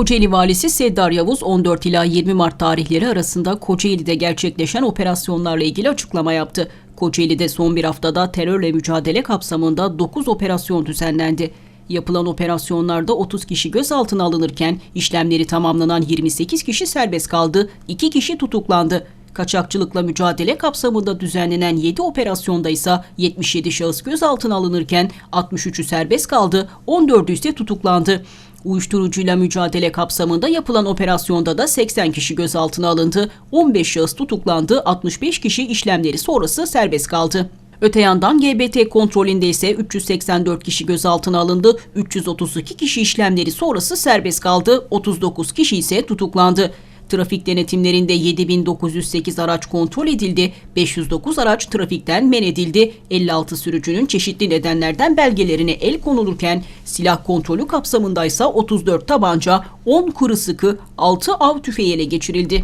Kocaeli Valisi Seddar Yavuz 14 ila 20 Mart tarihleri arasında Kocaeli'de gerçekleşen operasyonlarla ilgili açıklama yaptı. Kocaeli'de son bir haftada terörle mücadele kapsamında 9 operasyon düzenlendi. Yapılan operasyonlarda 30 kişi gözaltına alınırken işlemleri tamamlanan 28 kişi serbest kaldı, 2 kişi tutuklandı. Kaçakçılıkla mücadele kapsamında düzenlenen 7 operasyonda ise 77 şahıs gözaltına alınırken 63'ü serbest kaldı, 14'ü ise tutuklandı. Uyuşturucuyla mücadele kapsamında yapılan operasyonda da 80 kişi gözaltına alındı, 15 şahıs tutuklandı, 65 kişi işlemleri sonrası serbest kaldı. Öte yandan GBT kontrolünde ise 384 kişi gözaltına alındı, 332 kişi işlemleri sonrası serbest kaldı, 39 kişi ise tutuklandı. Trafik denetimlerinde 7908 araç kontrol edildi, 509 araç trafikten men edildi, 56 sürücünün çeşitli nedenlerden belgelerine el konulurken silah kontrolü kapsamındaysa 34 tabanca, 10 kuru sıkı, 6 av tüfeği ele geçirildi.